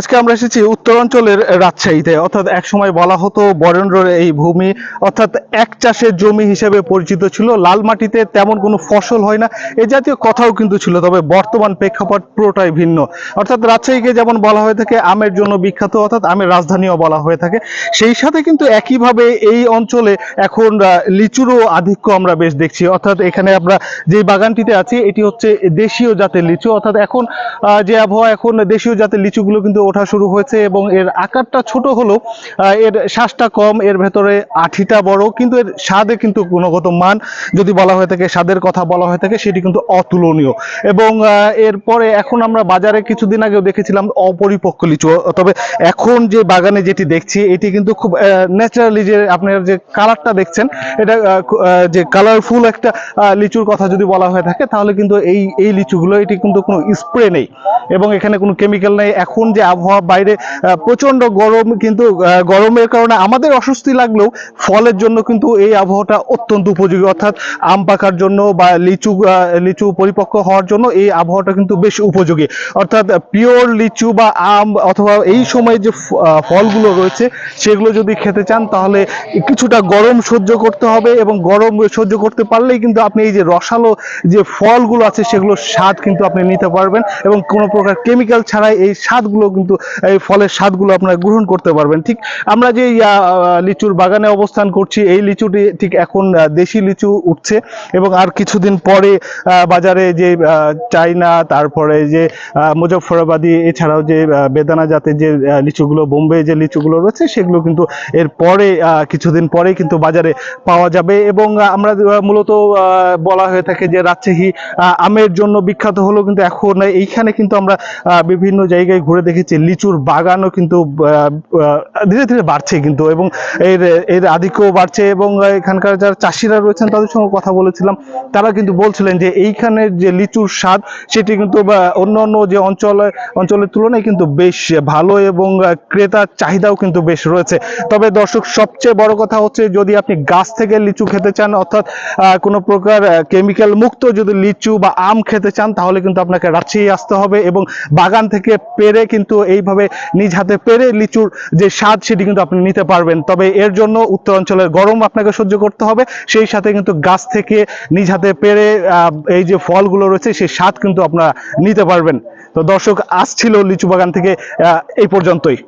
আজকে আমরা এসেছি উত্তরাঞ্চলের রাজশাহীতে। অর্থাৎ এক সময় বলা হতো বরেন্দ্রের এই ভূমি, অর্থাৎ এক চাষের জমি হিসেবে পরিচিত ছিল। লাল মাটিতে তেমন কোনো ফসল হয় না। এ জাতীয় কথাও কিন্তু ছিল, তবে বর্তমান প্রেক্ষাপট পুরোটাই ভিন্ন। অর্থাৎ রাজশাহীকে যেমন বলা হয়ে থাকে, আমের জন্য বিখ্যাত, অর্থাৎ আমের রাজধানীও বলা হয়ে থাকে। সেই সাথে কিন্তু একইভাবে এই অঞ্চলে এখন লিচুরও আধিক্য আমরা বেশ দেখছি। অর্থাৎ এখানে আমরা যে বাগানটিতে আছি, এটি হচ্ছে দেশীয় জাতের লিচু। অর্থাৎ এখন যে আবহাওয়া, এখন দেশীয় জাতের লিচুগুলো কিন্তু ওঠা শুরু হয়েছে এবং এর আকারটা ছোট হলেও এর শ্বাসটা কম, এর ভেতরে আঠিটা বড়, কিন্তু এর স্বাদে কিন্তু গুণগত মান যদি বলা হয়ে থাকে, স্বাদের কথা বলা হয়ে থাকে, সেটি কিন্তু অতুলনীয়। এবং এরপরে এখন আমরা বাজারে কিছুদিন আগেও দেখেছিলাম অপরিপক্ক লিচু। তবে এখন যে বাগানে যেটি দেখছি, এটি কিন্তু খুব ন্যাচারালি যে আপনার যে কালারটা দেখছেন, এটা যে কালারফুল একটা লিচুর কথা যদি বলা হয়ে থাকে, তাহলে কিন্তু এই এই লিচুগুলো, এটি কিন্তু কোনো স্প্রে নেই। এবং এখানে কোনো কেমিক্যাল নেই। এখন যে আবহাওয়া বাইরে প্রচণ্ড গরম কিন্তু গরমের কারণে আমাদের অস্বস্তি লাগলেও ফলের জন্য কিন্তু এই আবহাওয়াটা অত্যন্ত উপযোগী। অর্থাৎ আম পাকার জন্য বা লিচু লিচু পরিপক্ক হওয়ার জন্য এই আবহাওয়াটা কিন্তু বেশ উপযোগী। অর্থাৎ পিওর লিচু বা আম অথবা এই সময় যে ফলগুলো রয়েছে, সেগুলো যদি খেতে চান, তাহলে কিছুটা গরম সহ্য করতে হবে এবং গরম সহ্য করতে পারলেই কিন্তু আপনি এই যে রসালো যে ফলগুলো আছে, সেগুলোর স্বাদ কিন্তু আপনি নিতে পারবেন এবং কোনো প্রকার কেমিক্যাল ছাড়াই এই স্বাদগুলো কিন্তু এই ফলের স্বাদগুলো আপনারা গ্রহণ করতে পারবেন। ঠিক আমরা যে লিচুর বাগানে অবস্থান করছি এই লিচুটি ঠিক এখন দেশি লিচু উঠছে এবং আর কিছুদিন পরে বাজারে যে চাইনা তারপরে যে আহ, মুজফ্ফরাবাদী এছাড়াও যে বেদানা জাতের যে লিচুগুলো বোম্বে যে লিচুগুলো রয়েছে সেগুলো কিন্তু এর পরে কিছুদিন পরে কিন্তু বাজারে পাওয়া যাবে এবং আমরা মূলত বলা হয়ে থাকে যে রাজশাহী আমের জন্য বিখ্যাত হলো কিন্তু এখন এইখানে কিন্তু আমরা বিভিন্ন জায়গায় ঘুরে দেখেছি। লিচুর বাগানও কিন্তু ধীরে ধীরে বাড়ছে কিন্তু এবং এর এর আধিক্যও বাড়ছে এবং এখানকার যারা চাষিরা রয়েছেন তাদের সঙ্গে কথা বলেছিলাম, তারা কিন্তু বলছিলেন যে এইখানের যে লিচুর স্বাদ সেটি কিন্তু অন্য অন্য যে অঞ্চলে, অঞ্চলের তুলনায় কিন্তু বেশ ভালো এবং ক্রেতার চাহিদাও কিন্তু বেশ রয়েছে। তবে দর্শক, সবচেয়ে বড় কথা হচ্ছে যদি আপনি গাছ থেকে লিচু খেতে চান, অর্থাৎ কোনো প্রকার কেমিক্যাল মুক্ত যদি লিচু বা আম খেতে চান, তাহলে কিন্তু আপনাকে রাজশাহী আসতে হবে এবং বাগান থেকে পেরে কিন্তু এইভাবে নিজ হাতে পেরে লিচুর যে স্বাদ সেটি কিন্তু আপনি নিতে পারবেন। তবে এর জন্য উত্তরাঞ্চলের গরম আপনাকে সহ্য করতে হবে। সেই সাথে কিন্তু গাছ থেকে নিজ হাতে পেরে এই যে ফলগুলো রয়েছে সেই স্বাদ কিন্তু আপনারা নিতে পারবেন। তো দর্শক আসছিল লিচু বাগান থেকে এই পর্যন্তই।